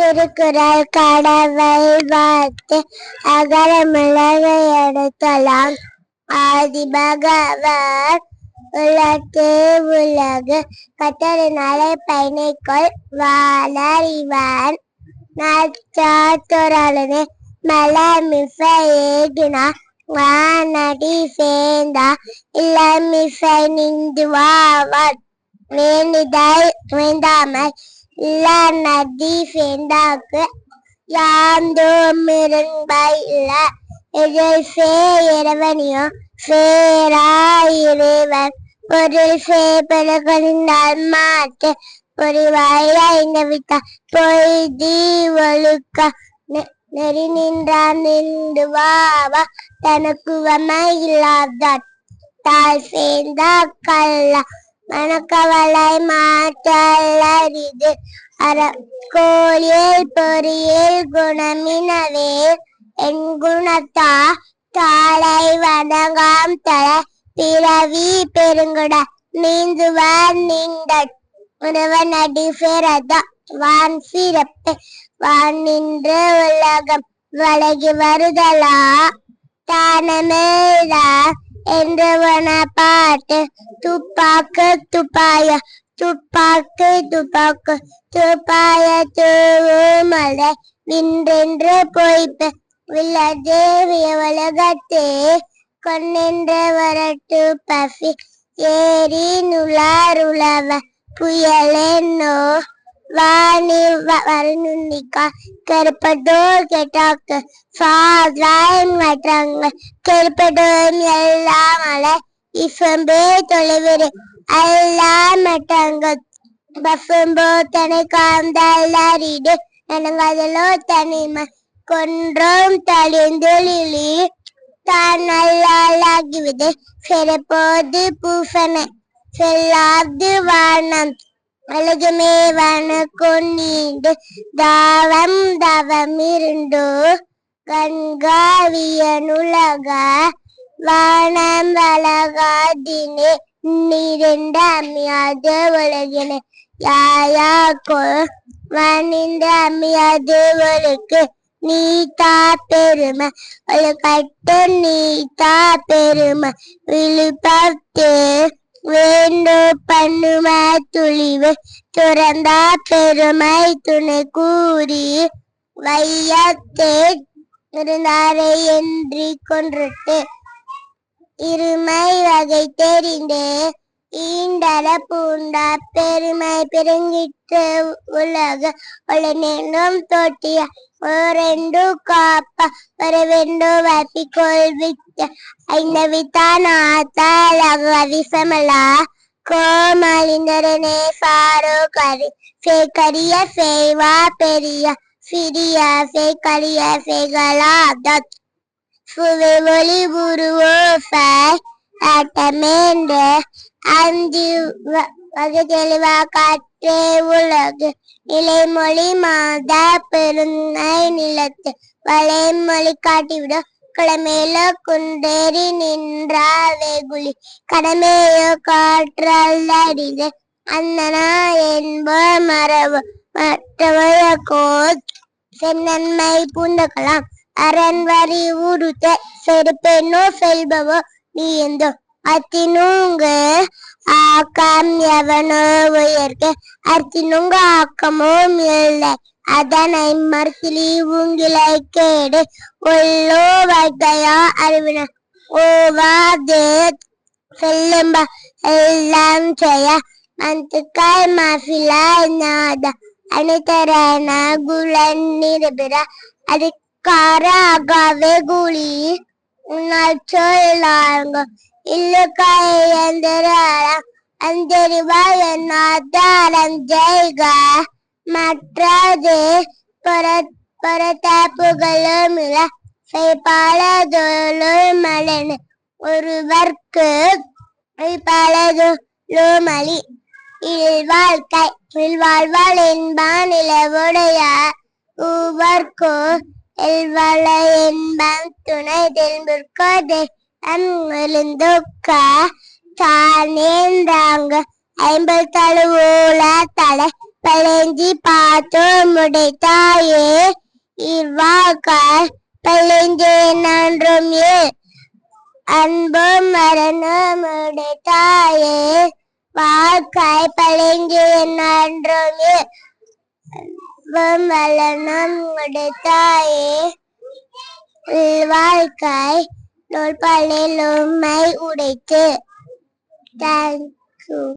திருக்குறள் கடவை வாழ்த்து அகல மிளகை எடுக்கலாம். ஆதி பகவான் உலகே உலகு கத்தரினாலே பயணிக்கொள் வாழறிவான். நச்சாத்துறலனே மலமிச ஏகினா வானடி சேந்தா இளமிசை நின்று வாவன் வேண்டிதாய் வேண்டாமல் இல்ல நதி சேர்ந்தாக்கு யாந்தோம் இருண்பாய் இல்ல. எதில் சே இறைவனியோ சேரா இறைவன். பொருள் சே சேப்பெருகொண்டால் மாற்று பொறிவாய் இந்த விட்டா பொய்தி ஒழுக்க. நெறி நின்றான் நின்று வாவா தனக்கு இல்லாதான் தாய் சேர்ந்தா கல்லா. மணக்கவலை மாற்றல்லரிது அறக்கோழியல் கோழியல் பொறியில் குணமினவே. என் குணத்தா தாளை வணங்காம் தல பிறவி பெருங்குட. நீந்துவார் நீண்ட உறவன் அடி சேரத. வான் சிறப்பு. வான் நின்று உலகம். வழகி வருதலா. தானமேதான் என்றவன பாட்டு துப்பாக்கு துப்பாய துப்பாக்கு துப்பாக்கு துப்பாய தூமலை வின்றென்று பொய்ப்பு வில்லதேவிய உலகத்தே கொன்னென்று வரட்டு பசி ஏறி நுளார் உழவ புயலென்னோ வாணி வருணுன்னிக்கா கருப்பதோர் கேட்டாக்கு சாதாய் வட்டாங்க கருப்பதோர் எல்லாம் இஃபம்பே இசம்பே தொலைவிரு எல்லா மட்டங்கள் பசும்போ தனை காந்தல்லறிடு எனங்கதிலோ தனிமை கொன்றோம் தளிந்தொழிலி தான் நல்லாகிவிடு சிறப்போது பூசனை செல்லாது வானம். அழகுமே வன கொண்டீண்டு தாவம் தவம் இருண்டோ. கண்காவியனுலக வானம் வள நீரெண்ட அம்மியாத உலகினே யாயாக்கோ வனிந்த அம்மியாத உலகு நீ தா பெருமை. உலகட்டு நீ தா பெருமை. விழுப்பத்து வேண்டு பண்ணுமை துளிவு. துறந்தா பெருமை துணை கூறி வையத்தே. இருந்தாரை என்று கொன்றுட்டு இருமை வகை தெரிந்தே ஈண்டல பூண்டா பெருமை பெருங்கிட்டு உலக உலனென்றும் தொட்டிய ஒரெண்டு காப்ப ஒரு வெண்டு வப்பி கொள்வித்த ஐந்த வித்தான் ஆத்தாளக விசமலா கோமலிந்தரனே சாரோ கரி சே கரிய சேவா பெரிய சிறிய சே கரிய சேகலா தத் சுவை ஒளி உருவோச ஆட்டமேண்டு அஞ்சு வகை தெளிவா காற்றே உலகு. நிலைமொழி மாதா பெருந்தை நிலத்து. வளைமொழி காட்டிவிடும் கிளமேல குண்டேறி நின்றா வேகுலி. கடமேயோ காற்றல்லடிது அந்தனா என்ப மரபு. மற்றவழ கோத் சென்னன்மை பூண்டுக்கலாம் அரண் வரி உருத்த செருப்பென்னோ செல்பவோ நீ எந்தோ? அத்தினுங்க ஆக்கம் எவனோ உயர்க்க அத்தினுங்க ஆக்கமோ இல்லை. அதனை மறுத்திலி உங்கிலை கேடு. உள்ளோ வைக்கையா அறிவின ஓவாதே செல்லும்ப எல்லாம் செய்ய. மந்துக்காய் மாஃபிலா நாத. அணிதரன குலன் நிரபிர காராகவே குழி. உன்னால் சொல்லாங்க. இல்லுக்காயந்திரம் அந்தரிவா என்னாதாரம் ஜெய்க மற்றது புறத்தாப்புகளும் இல்ல. செய்பாலதோலும் மலன் ஒருவர்க்கு பலதுமலி இல் வாழ்வாள் என்பான் இளவுடைய. உவர்க்கோ எல்வள என்பான் துணை தென்புற்கோதை அம்மெழுந்தொக்க தானேந்தாங்க ஐம்பது தழுவோல தலை பழஞ்சி பார்த்தோ முடைத்தாயே. இவ்வாக்காய் பழஞ்சே நன்றும் ஏ அன்பும் மரணம் உடைத்தாயே வாக்காய் பழஞ்சே நன்றும் ஏ வளனம் உடைத்தாயே. வாழ்க்காய் நூல் பழைய உடைத்து. தேங்க்யூ